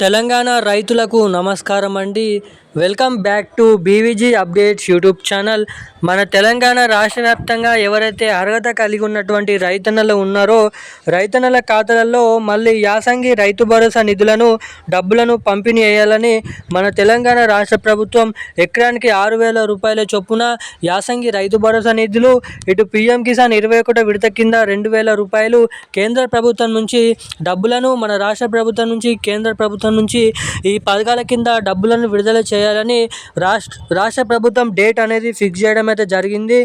తెలంగాణ రైతులకు నమస్కారం అండి welcome back to BVG updates YouTube channel. మన తెలంగాణ రాష్ట్ర వ్యాప్తంగా ఎవరైతే అర్హత కలిగి ఉన్నటువంటి రైతన్నలు ఉన్నారో రైతన్నల ఖాతాలలో మళ్ళీ యాసంగి రైతు భరోసా నిధులను డబ్బులను పంపిణీ చేయాలని మన తెలంగాణ రాష్ట్ర ప్రభుత్వం ఎకరానికి ఆరు వేల రూపాయల చొప్పున యాసంగి రైతు భరోసా నిధులు ఇటు పీఎం కిసాన్ ఇరవై ఒకటో విడత కింద రెండు వేల రూపాయలు కేంద్ర ప్రభుత్వం నుంచి డబ్బులను మన రాష్ట్ర ప్రభుత్వం నుంచి కేంద్ర ప్రభుత్వం నుంచి ఈ పథకాల కింద డబ్బులను విడుదల చేయాలని రాష్ట్ర రాష్ట్ర ప్రభుత్వం డేట్ అనేది ఫిక్స్ చేయడం అయితే జరిగింది.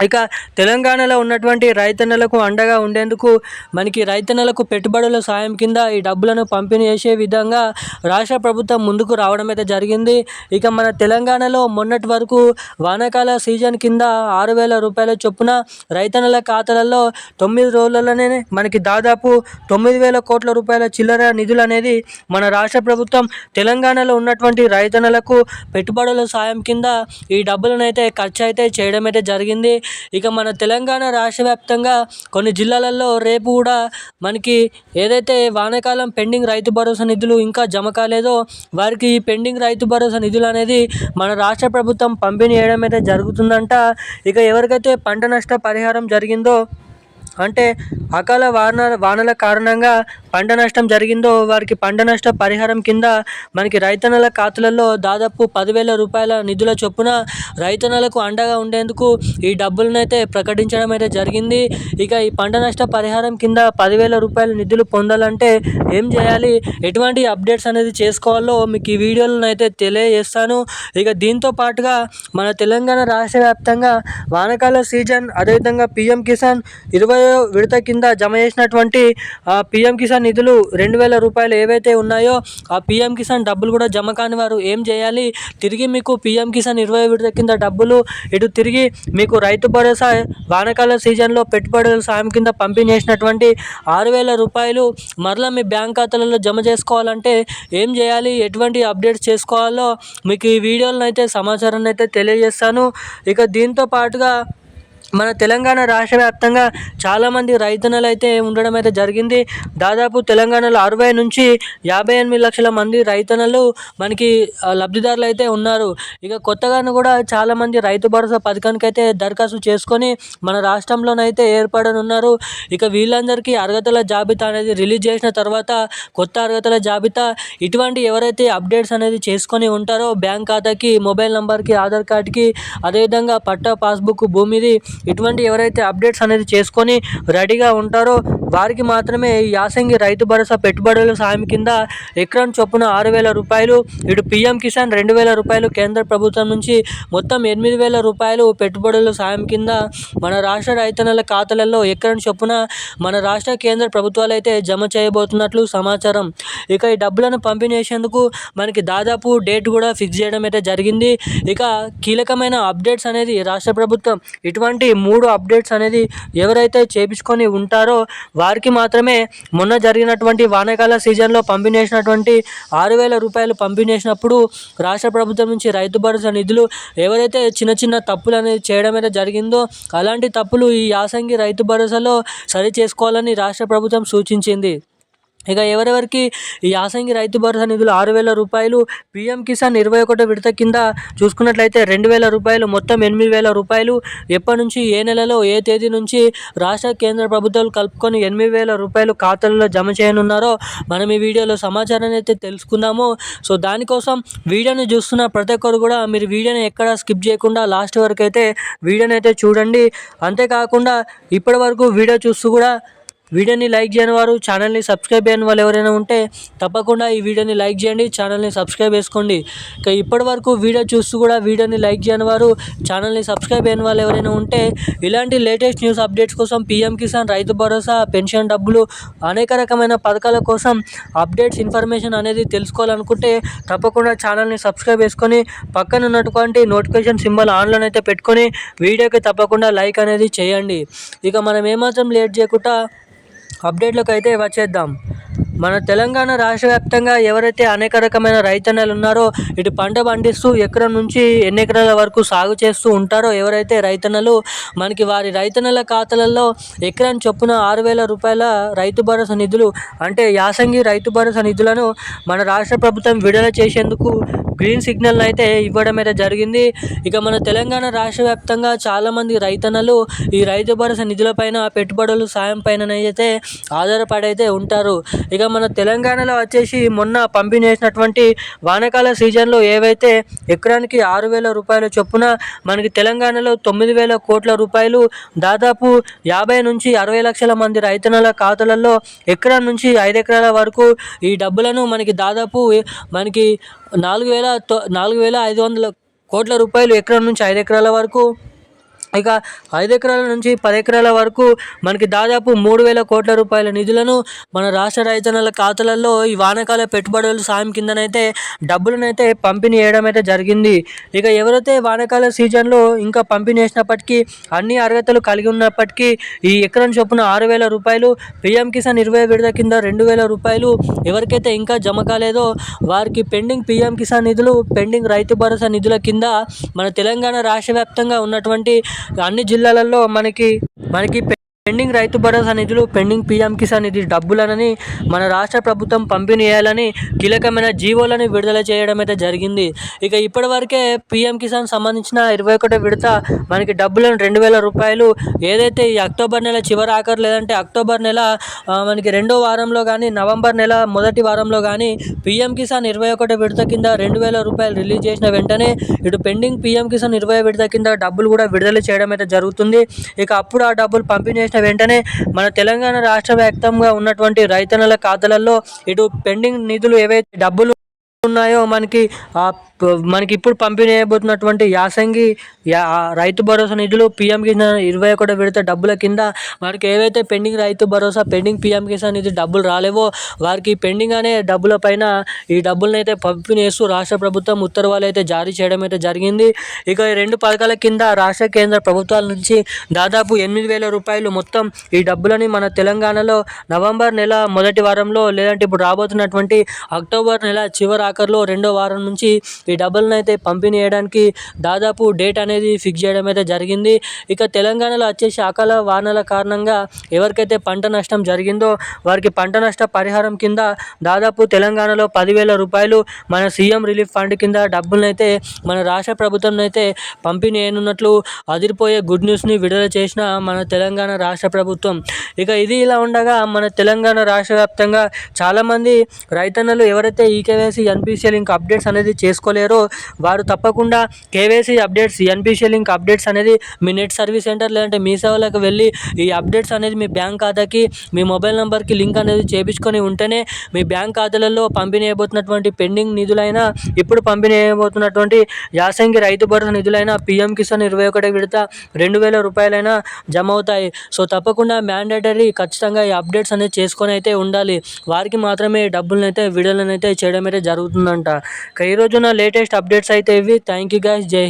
ఇక తెలంగాణలో ఉన్నటువంటి రైతన్నలకు అండగా ఉండేందుకు మనకి రైతన్నలకు పెట్టుబడుల సాయం కింద ఈ డబ్బులను పంపిణీ చేసే విధంగా రాష్ట్ర ప్రభుత్వం ముందుకు రావడం అయితే జరిగింది. ఇక మన తెలంగాణలో మొన్నటి వరకు వానాకాల సీజన్ కింద ఆరు వేల రూపాయల చొప్పున రైతన్నల ఖాతాలలో తొమ్మిది రోజులలోనే మనకి దాదాపు తొమ్మిది వేల కోట్ల రూపాయల చిల్లర నిధులు అనేది మన రాష్ట్ర ప్రభుత్వం తెలంగాణలో ఉన్నటువంటి రైతన్నలకు పెట్టుబడుల సాయం కింద ఈ డబ్బులను అయితే ఖర్చు అయితే చేయడం అయితే జరిగింది. ఇక మన తెలంగాణ రాష్ట్ర వ్యాప్తంగా కొన్ని జిల్లాలలో రేపు కూడా మనకి ఏదైతే వానాకాలం పెండింగ్ రైతు భరోసా నిధులు ఇంకా జమ కాలేదో వారికి ఈ పెండింగ్ రైతు భరోసా నిధులు అనేది మన రాష్ట్ర ప్రభుత్వం పంపిణీ చేయడం అయితే జరుగుతుందంట. ఇక ఎవరికైతే పంట నష్ట పరిహారం జరిగిందో అంటే అకాల వాన వానల కారణంగా పంట నష్టం జరిగిందో వారికి పంట నష్ట పరిహారం కింద మనకి రైతన్నల ఖాతాలలో దాదాపు పదివేల రూపాయల నిధుల చొప్పున రైతన్నలకు అండగా ఉండేందుకు ఈ డబ్బులనైతే ప్రకటించడం అయితే జరిగింది. ఇక ఈ పంట నష్ట పరిహారం కింద పదివేల రూపాయల నిధులు పొందాలంటే ఏం చేయాలి? ఎటువంటి అప్డేట్స్ అనేది చేసుకోవాలో మీకు ఈ వీడియోలను అయితే తెలియజేస్తాను. ఇక దీంతో పాటుగా మన తెలంగాణ రాష్ట్ర వ్యాప్తంగా వానకాల సీజన్ అదేవిధంగా పిఎం కిసాన్ ఇరవై విడత కింద జమ చేసినటువంటి పిఎం కిసాన్ నిధులు రెండు వేల రూపాయలు ఏవైతే ఉన్నాయో ఆ పిఎం కిసాన్ డబ్బులు కూడా జమ కాని వారు ఏం చేయాలి? తిరిగి మీకు పిఎం కిసాన్ ఇరవై విడత కింద డబ్బులు ఇటు తిరిగి మీకు రైతు భరోసా వానాకాల సీజన్లో పెట్టుబడుల సాయం కింద పంపిణీ చేసినటువంటి ఆరు వేల రూపాయలు మరలా మీ బ్యాంక్ ఖాతాలలో జమ చేసుకోవాలంటే ఏం చేయాలి? ఎటువంటి అప్డేట్స్ చేసుకోవాలో మీకు ఈ వీడియోలను అయితే సమాచారాన్ని అయితే తెలియజేస్తాను. ఇక దీంతో పాటుగా మన తెలంగాణ రాష్ట్ర వ్యాప్తంగా చాలామంది రైతన్నలు అయితే ఉండడం అయితే జరిగింది. దాదాపు తెలంగాణలో అరవై నుంచి యాభై ఎనిమిది లక్షల మంది రైతన్నలు మనకి లబ్ధిదారులు అయితే ఉన్నారు. ఇక కొత్తగాను కూడా చాలామంది రైతు భరోసా పథకానికి అయితే దరఖాస్తు చేసుకొని మన రాష్ట్రంలోనైతే ఏర్పడనున్నారు. ఇక వీళ్ళందరికీ అర్హతల జాబితా అనేది రిలీజ్ చేసిన తర్వాత కొత్త అర్హతల జాబితా ఇటువంటి ఎవరైతే అప్డేట్స్ అనేది చేసుకొని ఉంటారో బ్యాంక్ ఖాతాకి మొబైల్ నెంబర్కి ఆధార్ కార్డ్కి అదేవిధంగా పట్టా పాస్బుక్ భూమిది ఇటువంటి ఎవరైతే అప్డేట్స్ అనేది చేసుకొని రెడీగా ఉంటారో వారికి మాత్రమే ఈ యాసంగి రైతు భరోసా పెట్టుబడుల సాయం కింద ఎకరం చొప్పున ఆరు వేల రూపాయలు ఇటు పిఎం కిసాన్ రెండు వేల రూపాయలు కేంద్ర ప్రభుత్వం నుంచి మొత్తం ఎనిమిది వేల రూపాయలు పెట్టుబడుల సాయం కింద మన రాష్ట్ర రైతన్నల ఖాతాలలో ఎకరం చొప్పున మన రాష్ట్ర కేంద్ర ప్రభుత్వాలు అయితే జమ చేయబోతున్నట్లు సమాచారం. ఇక ఈ డబ్బులను పంపిణీ చేసేందుకు మనకి దాదాపు డేట్ కూడా ఫిక్స్ చేయడం అయితే జరిగింది. ఇక కీలకమైన అప్డేట్స్ అనేది రాష్ట్ర ప్రభుత్వం ఇటువంటి మూడు అప్డేట్స్ అనేది ఎవరైతే చేపించుకొని ఉంటారో వారికి మాత్రమే మొన్న జరిగినటువంటి వానాకాల సీజన్లో పంపిణీ చేసినటువంటి ఆరు వేల రూపాయలు పంపిణీ చేసినప్పుడు రాష్ట్ర ప్రభుత్వం నుంచి రైతు భరోసా నిధులు ఎవరైతే చిన్న చిన్న తప్పులు అనేది చేయడం అయితే జరిగిందో అలాంటి తప్పులు ఈ యాసంగి రైతు భరోసాలో సరి చేసుకోవాలని రాష్ట్ర ప్రభుత్వం సూచించింది. ఇక ఎవరెవరికి ఈ యాసంగి రైతు భరోసా నిధులు ఆరు వేల రూపాయలు పీఎం కిసాన్ ఇరవై ఒకటో విడత కింద చూసుకున్నట్లయితే రెండు వేల రూపాయలు మొత్తం ఎనిమిది వేల రూపాయలు. ఎప్పటి నుంచి ఏ నెలలో ఏ తేదీ నుంచి రాష్ట్ర కేంద్ర ప్రభుత్వాలు కలుపుకొని ఎనిమిది వేల రూపాయలు ఖాతాలలో జమ చేయనున్నారో మనం ఈ వీడియోలో సమాచారాన్ని అయితే తెలుసుకుందాము. సో దానికోసం వీడియోని చూస్తున్న ప్రతి ఒక్కరు కూడా మీరు వీడియోని ఎక్కడ స్కిప్ చేయకుండా లాస్ట్ వరకు అయితే వీడియోని అయితే చూడండి. అంతేకాకుండా ఇప్పటి వరకు వీడియో చూస్తూ కూడా వీడియోని లైక్ చేయని వారు ఛానల్ని సబ్స్క్రైబ్ చేయని వాళ్ళు ఎవరైనా ఉంటే తప్పకుండా ఈ వీడియోని లైక్ చేయండి ఛానల్ని సబ్స్క్రైబ్ చేసుకోండి. ఇక ఇప్పటి వరకు వీడియో చూస్తూ కూడా వీడియోని లైక్ చేయని వారు ఛానల్ని సబ్స్క్రైబ్ అయిన వాళ్ళు ఎవరైనా ఉంటే ఇలాంటి లేటెస్ట్ న్యూస్ అప్డేట్స్ కోసం పీఎం కిసాన్ రైతు భరోసా పెన్షన్ డబ్బులు అనేక రకమైన పథకాల కోసం అప్డేట్స్ ఇన్ఫర్మేషన్ అనేది తెలుసుకోవాలనుకుంటే తప్పకుండా ఛానల్ని సబ్స్క్రైబ్ చేసుకొని పక్కన ఉన్నటువంటి నోటిఫికేషన్ సింబల్ ఆన్లైన్ అయితే పెట్టుకొని వీడియోకి తప్పకుండా లైక్ అనేది చేయండి. ఇక మనం ఏమాత్రం లేట్ చేయకుండా అప్డేట్లకు అయితే వచ్చేద్దాం మన తెలంగాణ రాష్ట్ర వ్యాప్తంగా ఎవరైతే అనేక రకమైన రైతన్నలు ఉన్నారో ఇటు పంట పండిస్తూ ఎకరం నుంచి ఎన్ని ఎకరాల వరకు సాగు చేస్తూ ఉంటారో ఎవరైతే రైతన్నలు మనకి వారి రైతన్నల ఖాతాలలో ఎకరం చొప్పున ఆరు వేల రూపాయల రైతు భరోసా నిధులు అంటే యాసంగి రైతు భరోసా నిధులను మన రాష్ట్ర ప్రభుత్వం విడుదల చేసేందుకు గ్రీన్ సిగ్నల్ అయితే ఇవ్వడం అయితే జరిగింది. ఇక మన తెలంగాణ రాష్ట్ర వ్యాప్తంగా చాలామంది రైతన్నలు ఈ రైతు భరోసా నిధులపైన పెట్టుబడులు సాయం పైన అయితే ఆధారపడైతే ఉంటారు. ఇక మన తెలంగాణలో వచ్చేసి మొన్న పంపిణీ చేసినటువంటి వానకాల సీజన్లో ఏవైతే ఎకరానికి ఆరు వేల రూపాయల చొప్పున మనకి తెలంగాణలో తొమ్మిది వేల కోట్ల రూపాయలు దాదాపు యాభై నుంచి అరవై లక్షల మంది రైతన్నల ఖాతాలలో ఎకరం నుంచి ఐదు ఎకరాల వరకు ఈ డబ్బులను మనకి దాదాపు మనకి నాలుగు వేల నాలుగు వేల ఐదు వందల కోట్ల రూపాయలు ఎకరం నుంచి ఐదు ఎకరాల వరకు ఇక ఐదు ఎకరాల నుంచి పది ఎకరాల వరకు మనకి దాదాపు మూడు వేల కోట్ల రూపాయల నిధులను మన రాష్ట్ర రైతన్నల ఖాతాలలో ఈ వానకాల పెట్టుబడుల సాయం కిందనైతే డబ్బులనైతే పంపిణీ చేయడం అయితే జరిగింది. ఇక ఎవరైతే వానకాల సీజన్లో ఇంకా పంపిణీ చేసినప్పటికీ అన్ని అర్హతలు కలిగి ఉన్నప్పటికీ ఈ ఎకరం చొప్పున ఆరు వేల రూపాయలు పిఎం కిసాన్ ఇరవై విడత కింద రెండు వేల రూపాయలు ఎవరికైతే ఇంకా జమ కాలేదో వారికి పెండింగ్ పిఎం కిసాన్ నిధులు పెండింగ్ రైతు భరోసా నిధుల కింద మన తెలంగాణ రాష్ట్ర వ్యాప్తంగా ఉన్నటువంటి అన్ని జిల్లాలలో మనకి మనకి పెండింగ్ రైతు భరోసా నిధులు పెండింగ్ పీఎం కిసాన్ నిధి డబ్బులనని మన రాష్ట్ర ప్రభుత్వం పంపిణీ చేయాలని కీలకమైన జీవోలను విడుదల చేయడం అయితే జరిగింది. ఇక ఇప్పటివరకే పీఎం కిసాన్ సంబంధించిన ఇరవై ఒకటో విడత మనకి డబ్బులను రెండు వేల రూపాయలు ఏదైతే ఈ అక్టోబర్ నెల చివరి ఆఖరు లేదంటే అక్టోబర్ నెల మనకి రెండో వారంలో కానీ నవంబర్ నెల మొదటి వారంలో కానీ పీఎం కిసాన్ ఇరవై ఒకటో విడత కింద రెండు వేల రూపాయలు రిలీజ్ చేసిన వెంటనే ఇటు పెండింగ్ పీఎం కిసాన్ ఇరవై విడత కింద డబ్బులు కూడా విడుదల చేయడం అయితే జరుగుతుంది. ఇక అప్పుడు ఆ డబ్బులు పంపిణీ చేసిన వెంటనే మన తెలంగాణ రాష్ట్ర వ్యాప్తంగా ఉన్నటువంటి రైతన్నల ఖాతాలలో ఇటు పెండింగ్ నిధులు ఏవైతే డబ్బులు ఉన్నాయో మనకి మనకి ఇప్పుడు పంపిణీ చేయబోతున్నటువంటి యాసంగి రైతు భరోసా నిధులు పిఎం కిసాన్ ఇరవై ఒకటి విడత డబ్బుల కింద వారికి ఏవైతే పెండింగ్ రైతు భరోసా పెండింగ్ పిఎం కిసాన్ నిధి డబ్బులు రాలేవో వారికి పెండింగ్ అనే డబ్బుల పైన ఈ డబ్బులను అయితే పంపిణీ చేస్తూ రాష్ట్ర ప్రభుత్వం ఉత్తర్వులు అయితే జారీ చేయడం అయితే జరిగింది. ఇక ఈ రెండు పథకాల కింద రాష్ట్ర కేంద్ర ప్రభుత్వాల నుంచి దాదాపు ఎనిమిది వేల రూపాయలు మొత్తం ఈ డబ్బులని మన తెలంగాణలో నవంబర్ నెల మొదటి వారంలో లేదంటే ఇప్పుడు రాబోతున్నటువంటి అక్టోబర్ నెల చివరి ఆఖరిలో రెండో వారం నుంచి ఈ డబ్బులను అయితే పంపిణీ చేయడానికి దాదాపు డేట్ అనేది ఫిక్స్ చేయడం అయితే జరిగింది. ఇక తెలంగాణలో వచ్చేసి అకాల వానల కారణంగా ఎవరికైతే పంట నష్టం జరిగిందో వారికి పంట నష్ట పరిహారం కింద దాదాపు తెలంగాణలో పదివేల రూపాయలు మన సీఎం రిలీఫ్ ఫండ్ కింద డబ్బులను అయితే మన రాష్ట్ర ప్రభుత్వం అయితే పంపిణీ అయినట్లు అదిరిపోయే గుడ్ న్యూస్ని విడుదల చేసిన మన తెలంగాణ రాష్ట్ర ప్రభుత్వం. ఇక ఇది ఇలా ఉండగా మన తెలంగాణ రాష్ట్ర వ్యాప్తంగా చాలామంది రైతన్నలు ఎవరైతే ఈకేవైసీ ఎన్పిసిఎల్ ఇంకా అప్డేట్స్ అనేది చేసుకోలేదు లేరో వారు తప్పకుండా కేవైసీ అప్డేట్స్ ఎన్పిషియల్ లింక్ అప్డేట్స్ అనేది మీ నెట్ సర్వీస్ సెంటర్ లేదంటే మీ సేవలకు వెళ్ళి ఈ అప్డేట్స్ అనేది మీ బ్యాంక్ ఖాతాకి మీ మొబైల్ నెంబర్కి లింక్ అనేది చేపించుకొని ఉంటేనే మీ బ్యాంక్ ఖాతాలలో పంపిణీ అయిపోతున్నటువంటి పెండింగ్ నిధులైనా ఇప్పుడు పంపిణీ అయిపోతున్నటువంటి యాసంగి రైతు భరోసా నిధులైనా పిఎం కిసాన్ ఇరవై ఒకటి విడత రెండు వేల రూపాయలైనా జమ అవుతాయి సో తప్పకుండా మ్యాండేటరీ ఖచ్చితంగా ఈ అప్డేట్స్ అనేది చేసుకొని అయితే ఉండాలి. వారికి మాత్రమే డబ్బులను అయితే విడుదలనైతే చేయడం అయితే జరుగుతుందంట ఈ రోజున లేటెస్ట్ అప్డేట్స్ అయితే ఇవి థ్యాంక్ యూ గైస్ జై